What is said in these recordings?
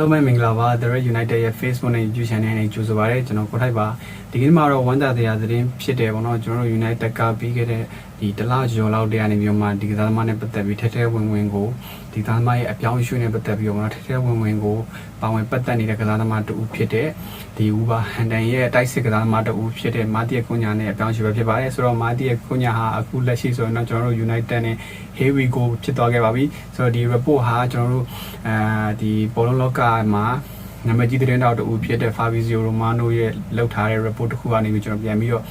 လုံးပဲမင်္ဂလာပါ The Red United ရဲ့ Facebook နဲ့ YouTube Channel နဲ့ကြိုဆိုပါရစေကျွန်တော်ကိုထိုက်ပါဒီကနေ့မှာတော့ဝမ်းသာတရားသတင်းဖြစ်တယ်ပေါ့နော်ကျွန်တော်တို့ United ကပြီးခဲ့တဲ့ ဒီတလားကျော်လောက်တည်းကနေပြီးတော့မှဒီကစားသမားနဲ့ပတ်သက်ပြီးထဲထဲဝင်ဝင်ကိုဒီကစားသမားရဲ့အပြောင်းအရွှေ့နဲ့ပတ်သက်ပြီးတော့မှထဲထဲဝင်ဝင်ကိုပါဝင်ပတ်သက်နေတဲ့ကစားသမားတူဖြစ်တဲ့ဒီ Uber Handan ရဲ့တိုက်စစ်ကစားသမားတူဖြစ်တဲ့မာတီယကွန်ညာနဲ့အပြောင်းအရွှေ့ပဲဖြစ်ပါတယ်ဆိုတော့မာတီယကွန်ညာဟာအခုလက်ရှိဆိုရင်တော့ကျွန်တော်တို့ United နဲ့ Here we go ဖြစ်သွားခဲ့ပါပြီဆိုတော့ဒီ report ဟာကျွန်တော်တို့အဲဒီဘောလုံးလောကမှာနာမည်ကြီးသတင်းတောက်တူဖြစ်တဲ့ Fabrizio Romano ရဲ့လောက်ထားတဲ့ report တစ်ခုကနေပြီးကျွန်တော်ပြန်ပြီးတော့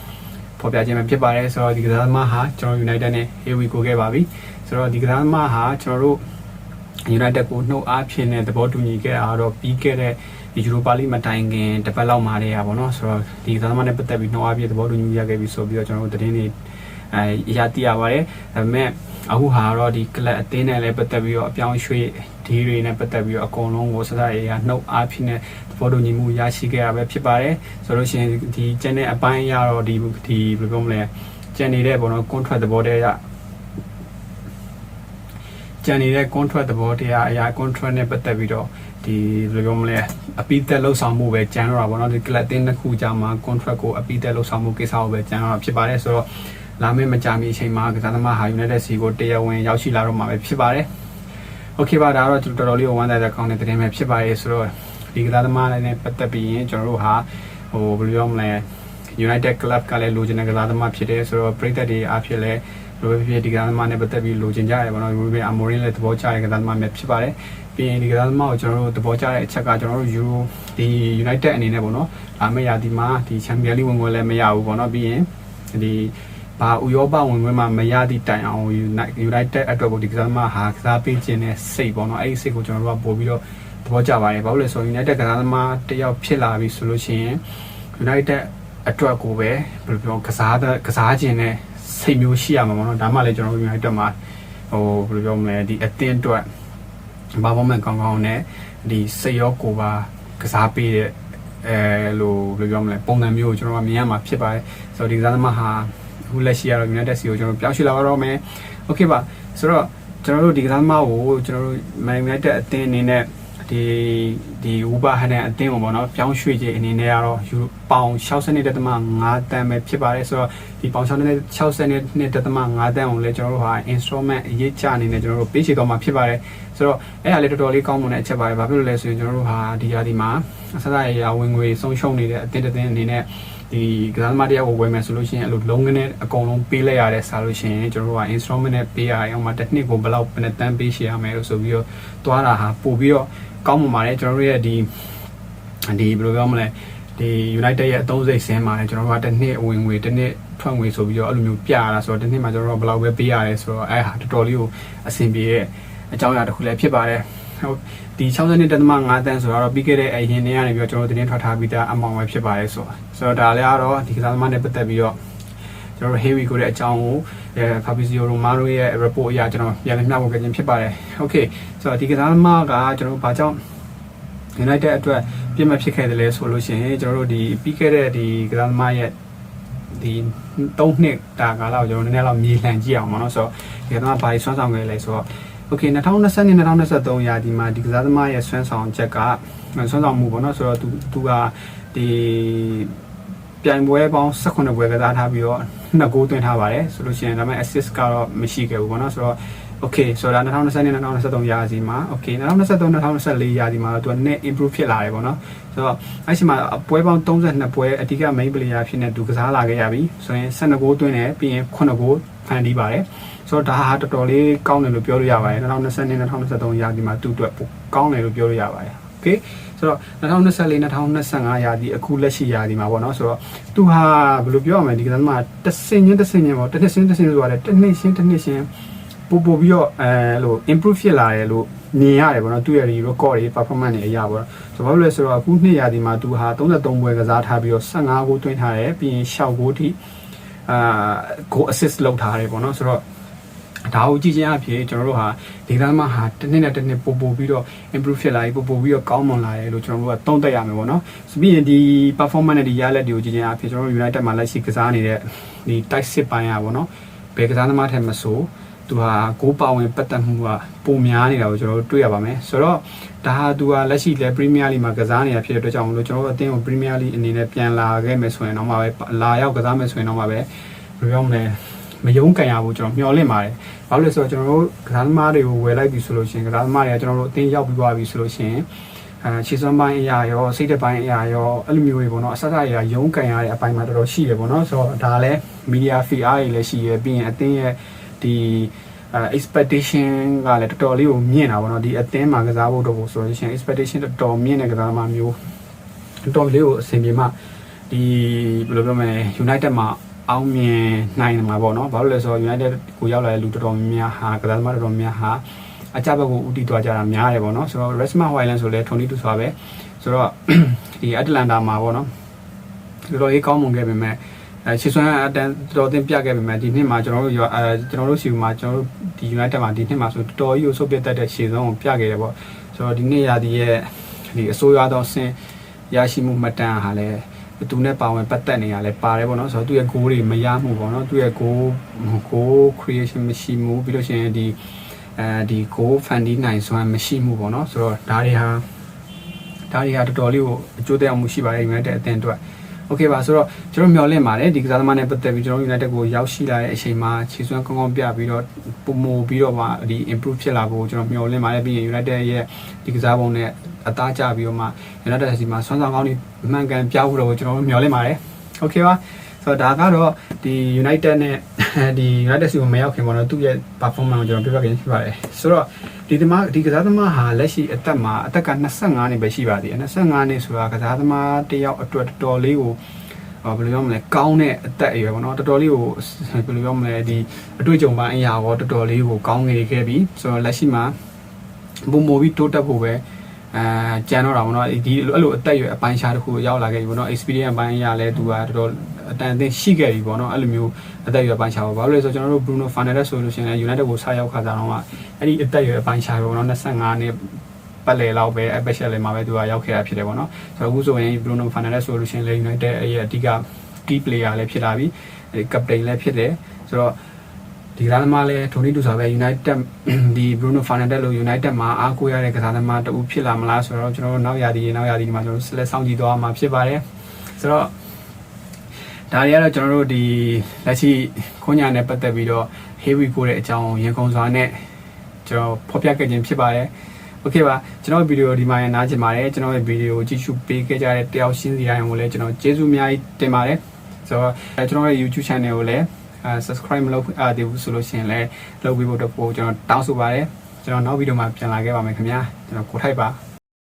ဖော်ပြခြင်းပဲဖြစ်ပါတယ်ဆိုတော့ဒီကစားသမားဟာကျွန်တော် United နဲ့ Here we go ခဲ့ပါပြီဆိုတော့ဒီကစားသမားဟာကျွန်တော်တို့ United ကိုနှုတ်အားဖြင့်နဲ့သဘောတူညီခဲ့တာတော့ပြီးခဲ့တဲ့ဒီယူရိုပါလိမတိုင်ခင်တစ်ပတ်လောက်မှာတည်းอ่ะဗောနော်ဆိုတော့ဒီကစားသမားနဲ့ပတ်သက်ပြီးနှုတ်အားဖြင့်သဘောတူညီရခဲ့ပြီဆိုပြီးတော့ကျွန်တော်တို့သတင်းတွေအဲရတိရပါတယ်ဒါပေမဲ့ အခုဟာတော့ဒီကလပ်အသင်းနဲ့လည်းပတ်သက်ပြီးတော့အပြောင်းအရွှေ့ဒီတွေနဲ့ပတ်သက်ပြီးတော့အကုန်လုံးကိုစစရေးရနှုတ်အားဖြင့်နဲ့သဘောတူညီမှုရရှိခဲ့ရပဲဖြစ်ပါတယ်ဆိုလို့ရှိရင်ဒီကျန်တဲ့အပိုင်းရတော့ဒီဒီဘယ်လိုပြောမလဲကျန်နေတဲ့ပေါ့နော် contract သဘောတည်းရကျန်နေတဲ့ contract သဘောတရားအရာ contract နဲ့ပတ်သက်ပြီးတော့ဒီဘယ်လိုပြောမလဲအပိသက်လှုပ်ဆောင်မှုပဲကျန်တော့တာပေါ့နော်ဒီ club တင်းတစ်ခုကြာမှာ contract ကိုအပိသက်လှုပ်ဆောင်မှုကိစ္စကိုပဲကျန်တော့တာဖြစ်ပါတယ်ဆိုတော့ လာမယ့်မကြာမီအချိန်မှာကစားသမားဟာ United စီကိုတရားဝင်ရောက်ရှိလာတော့မှာပဲဖြစ်ပါတယ်။ Okay ပါဒါတော့ကျွန်တော်တော်တော်လေးဝမ်းသာတဲ့ကောင်းတဲ့သတင်းပဲဖြစ်ပါတယ်ဆိုတော့ဒီကစားသမားနဲ့ပတ်သက်ပြီးရင်ကျွန်တော်တို့ဟာဟိုဘယ်လိုပြောမလဲ United Club ကလည်းလိုချင်တဲ့ကစားသမားဖြစ်တယ်ဆိုတော့ပြည်သက်တွေအားဖြင့်လည်းလိုပဲဖြစ်ဒီကစားသမားနဲ့ပတ်သက်ပြီးလိုချင်ကြရတယ်ဗောနော်ရိုဘီအမိုရင်းလည်းသဘောကျတဲ့ကစားသမားပဲဖြစ်ပါတယ်ပြီးရင်ဒီကစားသမားကိုကျွန်တော်တို့သဘောကျတဲ့အချက်ကကျွန်တော်တို့ Euro ဒီ United အနေနဲ့ဗောနော်လာမယ့်ရာသီမှာဒီ Champions League ဝင်ခွင့်လည်းမရဘူးဗောနော်ပြီးရင်ဒီ ဘာဥရောပဝင်ဝင်မှာမရသည့်တိုင်အောင် United အတွက်ကိုဒီကစားသမားဟာကစားပေးခြင်းနဲ့စိတ်ပေါ့နော်အဲ့ဒီစိတ်ကိုကျွန်တော်တို့ကပို့ပြီးတော့သဘောကျပါတယ်ဘာလို့လဲဆိုတော့ United ကစားသမားတယောက်ဖြစ်လာပြီဆိုလို့ရှိရင် United အတွက်ကိုပဲဘယ်လိုပြောကစားတဲ့ကစားခြင်းနဲ့စိတ်မျိုးရှိရမှာပေါ့နော်ဒါမှလည်းကျွန်တော်တို့ United မှာဟိုဘယ်လိုပြောမလဲဒီအသင်းအတွက်ဘာမှမကောင်းကောင်းနဲ့ဒီစိတ်ရောကိုယ်ပါကစားပေးတဲ့အဲလိုဘယ်လိုပြောမလဲပုံစံမျိုးကိုကျွန်တော်ကမြင်ရမှာဖြစ်ပါတယ်ဆိုတော့ဒီကစားသမားဟာ အခုလက်ရှိရတော့ United စီကိုကျွန်တော်ပြောင်းရွှေ့လာတော့မယ်โอเคပါဆိုတော့ကျွန်တော်တို့ဒီကစားသမားကိုကျွန်တော်တို့ Man United အသင်းအနေနဲ့ဒီဒီ Uber ဟန်တဲ့အတင်းပေါ့နော်ပြောင်းရွှေ့ခြင်းအနေနဲ့ကတော့ယူပေါင်60တက်တမ5တန်းပဲဖြစ်ပါတယ်ဆိုတော့ဒီပေါင်60နဲ့60နဲ့တက်တမ5တန်းကိုလည်းကျွန်တော်တို့ဟာ instrument အရေးချအနေနဲ့ကျွန်တော်တို့ပေးချေတော့မှာဖြစ်ပါတယ်ဆိုတော့အဲ့ဒါလေးတော်တော်လေးကောင်းမွန်တဲ့အချက်ပါတယ်ဘာဖြစ်လို့လဲဆိုရင်ကျွန်တော်တို့ဟာဒီရာဒီမှာအစစရရဝင်ငွေဆုံးရှုံးနေတဲ့အတင်းတင်းအနေနဲ့ ဒီကစားသမားတယောက်ကိုဝယ်မယ်ဆိုလို့ရှိရင်အဲ့လိုလုံးငနဲ့အကုန်လုံးပေးလိုက်ရတဲ့စားလို့ရှိရင်ကျွန်တော်တို့က instrument နဲ့ပေးရအောင်မှာတစ်နှစ်ကိုဘယ်လောက်ဘယ်နှတန်းပေးရှရမယ်လို့ဆိုပြီးတော့သွားတာဟာပို့ပြီးတော့ကောင်းမှပါတယ်ကျွန်တော်တို့ရဲ့ဒီဒီဘယ်လိုပြောမလဲဒီ United ရဲ့အသုံးစိတ်ဆင်းမှာလည်းကျွန်တော်တို့ကတစ်နှစ်ဝင်ငွေတစ်နှစ်ထွက်ငွေဆိုပြီးတော့အဲ့လိုမျိုးပြရတာဆိုတော့တစ်နှစ်မှာကျွန်တော်တို့ဘယ်လောက်ပဲပေးရတယ်ဆိုတော့အဲ့ဟာတော်တော်လေးကိုအဆင်ပြေတဲ့အကြောင်းအရာတစ်ခုလည်းဖြစ်ပါတယ် ဟုတ်ဒီ62.5တန်းဆိုတော့ပြီးခဲ့တဲ့အရင်နေ့ကနေပြီးတော့ကျွန်တော်တင်းထွက်ထားပြီးသားအမောင်ပဲဖြစ်ပါတယ်ဆိုတော့ဆိုတော့ဒါလည်းကတော့ဒီကစားသမားနဲ့ပတ်သက်ပြီးတော့ကျွန်တော်တို့ heavy ကိုတဲ့အကြောင်းကိုအဲ Fabrizio Romano ရဲ့ report အရကျွန်တော်ပြန်လည်မျှဝေခဲ့ခြင်းဖြစ်ပါတယ်။ Okay ဆိုတော့ဒီကစားသမားကကျွန်တော်တို့ဘာကြောင့် United အတွက်ပြင်မဖြစ်ခဲ့တယ်လဲဆိုလို့ရှိရင်ကျွန်တော်တို့ဒီပြီးခဲ့တဲ့ဒီကစားသမားရဲ့ဒီ၃နှစ်တာကာလကိုကျွန်တော်နည်းနည်းတော့မြေလှန်ကြည့်အောင်ပါနော်ဆိုတော့ဒီကစားသမားဘာကြီးဆွမ်းဆောင်ခဲ့လဲဆိုတော့ Okay 2020နဲ့2023ရာသီမှာဒီကစားသမားရဲ့ဆွမ်းဆောင်ချက်ကဆွမ်းဆောင်မှုပေါ့เนาะဆိုတော့သူသူကဒီပြိုင်ပွဲပေါင်း18ပွဲကစားထားပြီးတော့နှစ်ဂိုးသွင်းထားပါတယ်ဆိုလို့ရှိရင်ဒါပေမဲ့ assist ကတော့မရှိခဲ့ဘူးပေါ့နော်ဆိုတော့ okay ဆိုတော့2020နဲ့2023ရာသီမှာ okay 2023 2024ရာသီမှာတော့သူက net improve ဖြစ်လာတယ်ပေါ့နော်ဆိုတော့အဲ့ဒီမှာပွဲပေါင်း32ပွဲအဓိက main player ဖြစ်နေသူကစားလာခဲ့ရပြီဆိုရင်12ဂိုးသွင်းတယ်ပြီးရင်9ဂိုးဖန်တီးပါတယ်ဆိုတော့ဒါဟာတော်တော်လေးကောင်းတယ်လို့ပြောလို့ရပါတယ်2020နဲ့2023ရာသီမှာသူ့အတွက်ကောင်းတယ်လို့ပြောလို့ရပါတယ် okay ဆိုတော့2024 2025ရာသီအခုလက်ရှိရာသီမှာပေါ့နော်ဆိုတော့သူဟာဘယ်လိုပြောရမလဲဒီကစားမှာတဆင်ချင်းတဆင်ချင်းပေါ့တစ်နှစ်ချင်းတစ်နှစ်ဆိုရတယ်တစ်နှစ်ချင်းတစ်နှစ်ချင်း ပို့ပို့ပြီးတော့အဲလို့ improve ဖြစ်လာတယ်လို့မြင်ရတယ်ပေါ့နော်သူ့ရဲ့ဒီ record တွေ performance တွေအရာပေါ့ဆိုတော့ဘာလို့လဲဆိုတော့အခုနှစ်ရာသီမှာသူဟာ33ပွဲကစားထားပြီးတော့15ဂိုးသွင်းထားတယ်ပြီးရင်6ဂိုးထိအာ goal assist လုပ်ထားတယ်ပေါ့နော်ဆိုတော့ဒါကိုကြည့်ချင်းအဖြစ်ကျွန်တော်တို့ဟာဒေသမှာဟာတစ်နှစ်နဲ့တစ်နှစ်ပို့ပို့ပြီးတော့ improve ဖြစ်လာပြီးပို့ပို့ပြီးတော့ကောင်းမွန်လာတယ်လို့ကျွန်တော်တို့ကသုံးသပ်ရမယ်ပေါ့နော်။ပြီးရင်ဒီ performance နဲ့ဒီရလက်တွေကိုကြည့်ချင်းအဖြစ်ကျွန်တော်တို့ United မှာလက်ရှိကစားနေတဲ့ဒီ tight စစ်ပိုင်းอ่ะပေါ့နော်။ဘယ်ကစားသမားထဲမဆို သူဟာကိုးပါဝင်ပတ်သက်မှုကပုံများနေတာကိုကျွန်တော်တို့တွေ့ရပါမယ်ဆိုတော့ဒါဟာသူကလက်ရှိလဲ Premier League မှာကစားနေတာဖြစ်တဲ့အတွက်ကြောင့်မလို့ကျွန်တော်တို့အသင်းကို Premier League အနေနဲ့ပြန်လာခဲ့မယ်ဆိုရင်တော့မှပဲလာရောက်ကစားမယ်ဆိုရင်တော့မှပဲဘယ်လိုပြောမလဲမယုံကန်ရဘူးကျွန်တော်မျှော်လင့်ပါတယ်ဘာလို့လဲဆိုတော့ကျွန်တော်တို့ကစားသမားတွေကိုဝယ်လိုက်ပြီဆိုလို့ရှိရင်ကစားသမားတွေကကျွန်တော်တို့အသင်းရောက်ပြီးသွားပြီဆိုလို့ရှိရင်အဲခြေစွမ်းပိုင်းအရာရောစိတ်သက်ပိုင်းအရာရောအဲ့လိုမျိုးတွေပေါ့နော်အဆက်အရာရုံးကန်ရတဲ့အပိုင်းမှာတော်တော်ရှိရပေါ့နော်ဆိုတော့ဒါလည်း media fee အားတွေလည်းရှိရပြီးရင်အသင်းရဲ့ ဒီအဲ expectation ကလည်းတော်တော်လေးကိုမြင့်တာပေါ့နော်ဒီအသင်းမှာကစားဖို့တော့ကိုဆိုလို့ရှိရင် expectation တော်တော်မြင့်တဲ့ကစားသမားမျိုးတော်တော်လေးကိုအဆင်ပြေမှဒီဘယ်လိုပြောမလဲ United မှာအောင်မြင်နိုင်မှာပေါ့နော်ဘာလို့လဲဆိုတော့ United ကိုရောက်လာတဲ့လူတော်တော်များများဟာကစားသမားတော်တော်များများဟာအကြဘက်ကိုဦးတည်သွားကြတာများတယ်ပေါ့နော်ဆိုတော့ Resma Highland ဆိုလဲ22ဆိုပါပဲဆိုတော့ဒီ Atlanta မှာပေါ့နော်တော်တော်လေးကောင်းမွန်ခဲ့ပေမဲ့ အဲချစ်စွမ်းအတန်တော်တင်ပြခဲ့ပေမဲ့ဒီနှစ်မှာကျွန်တော်တို့ရောအဲကျွန်တော်တို့စီမှာကျွန်တော်တို့ဒီ United မှာဒီနှစ်မှာဆိုတော်တော်ကြီးကိုဆုတ်ပြတ်တတ်တဲ့ရှေ့ဆုံးကိုပြခဲ့တယ်ပေါ့ဆိုတော့ဒီနှစ်ရာသီရဲ့ဒီအစိုးရသောဆင်ရရှိမှုမှတ်တမ်းဟာလည်းသူနဲ့ပါဝင်ပတ်သက်နေရလဲပါတယ်ပေါ့နော်ဆိုတော့သူ့ရဲ့ goal တွေမရမှုပေါ့နော်သူ့ရဲ့ goal goal creation မရှိမှုပြီးလို့ရှိရင်ဒီအဲဒီ goal funding နိုင်စွမ်းမရှိမှုပေါ့နော်ဆိုတော့ဒါတွေဟာဒါတွေဟာတော်တော်လေးကိုအကျိုးသက်ရောက်မှုရှိပါတယ် United အသင်းအတွက် โอเคပါဆိုတော့ကျွန်တော်မျှော်လင့်ပါတယ်ဒီကစားသမားနဲ့ပတ်သက်ပြီးကျွန်တော် United ကိုရောက်ရှိလာတဲ့အချိန်မှာခြေစွမ်းကောင်းကောင်းပြပြီးတော့ပုံမပြီးတော့မှဒီ improve ဖြစ်လာဖို့ကျွန်တော်မျှော်လင့်ပါတယ်ပြီးရင် United ရဲ့ဒီကစားပုံနဲ့အသားကျပြီးတော့မှ United စီမှာဆွမ်းဆောင်ကောင်းတွေအမှန်ကန်ပြဖို့တော့ကျွန်တော်မျှော်လင့်ပါတယ်โอเคပါ ဆိုတော့ဒါကတော့ဒီ United နဲ့ဒီ United စီကိုမရောက်ခင်ပေါ့နော်သူ့ရဲ့ performance ကိုကျွန်တော်ပြပြခင်ဖြစ်ပါတယ်ဆိုတော့ဒီသမားဒီကစားသမားဟာလက်ရှိအသက်မှာအသက်က25နှစ်ပဲရှိပါသေးတယ်25နှစ်ဆိုတာကစားသမားတစ်ယောက်အတွက်တော်တော်လေးကိုဘယ်လိုပြောမလဲကောင်းတဲ့အသက်အရွယ်ပေါ့နော်တော်တော်လေးကိုဘယ်လိုပြောမလဲဒီအတွေ့အကြုံပိုင်းအရာရောတော်တော်လေးကိုကောင်းငယ်ခဲ့ပြီဆိုတော့လက်ရှိမှာပုံမူပြီးတိုးတက်ဖို့ပဲအဲကျန်တော့တာပေါ့နော်ဒီအဲ့လိုအသက်အရွယ်အပိုင်းခြားတစ်ခုရောက်လာခဲ့ပြီပေါ့နော် experience အပိုင်းအရာလဲသူကတော်တော် အတန်အသင့်ရှိခဲ့ပြီပေါ့နော်အဲ့လိုမျိုးအသက်အရွယ်အပိုင်းခြားပေါ့ဘာလို့လဲဆိုတော့ကျွန်တော်တို့ Bruno Fernandes ဆိုလို့ရှိရင် United ကိုဆက်ရောက်ခါကြတော့မှအဲ့ဒီအသက်အရွယ်အပိုင်းခြားပေါ့နော်25နှစ်ပတ်လေလောက်ပဲအပက်ရှယ်လေးမှာပဲသူကရောက်ခဲ့တာဖြစ်တယ်ပေါ့နော်ဆိုတော့အခုဆိုရင် Bruno Fernandes ဆိုလို့ရှိရင်လေ United ရဲ့အဓိက key player လည်းဖြစ်လာပြီအဲ captain လည်းဖြစ်တယ်ဆိုတော့ဒီကစားသမားလည်းထိုနီတူဆိုပဲ United ဒီ Bruno Fernandes လို့ United မှာအားကိုးရတဲ့ကစားသမားတူဖြစ်လာမလားဆိုတော့ကျွန်တော်တို့နောက်ရာသီနောက်ရာသီဒီမှာကျွန်တော်တို့ဆက်လက်စောင့်ကြည့်သွားမှာဖြစ်ပါတယ်ဆိုတော့ ဒါတွေကတော့ကျွန်တော်တို့ဒီလက်ရှိခွန်ညာနဲ့ပတ်သက်ပြီးတော့ heavy ကိုတဲ့အကြောင်းရင်ခုန်စွာနဲ့ကျွန်တော်ဖော်ပြခဲ့ခြင်းဖြစ်ပါတယ်โอเคပါကျွန်တော်ဗီဒီယိုဒီမှာရနားကျင်ပါတယ်ကျွန်တော်ရဲ့ဗီဒီယိုကြည့်ရှုပေးခဲ့ကြတဲ့တယောက်ရှင်းစီတိုင်းကိုလည်းကျွန်တော်ကျေးဇူးအများကြီးတင်ပါတယ်ဆိုတော့ကျွန်တော်ရဲ့ YouTube channel ကိုလည်းအဲ subscribe မလုပ်အားသေးဘူးဆိုလို့ရှိရင်လည်းလုပ်ပြီးဖို့တော့ပို့ကျွန်တော်တောင်းဆိုပါတယ်ကျွန်တော်နောက်ဗီဒီယိုမှာပြန်လာခဲ့ပါမယ်ခင်ဗျာကျွန်တော်ကိုထိုက်ပါ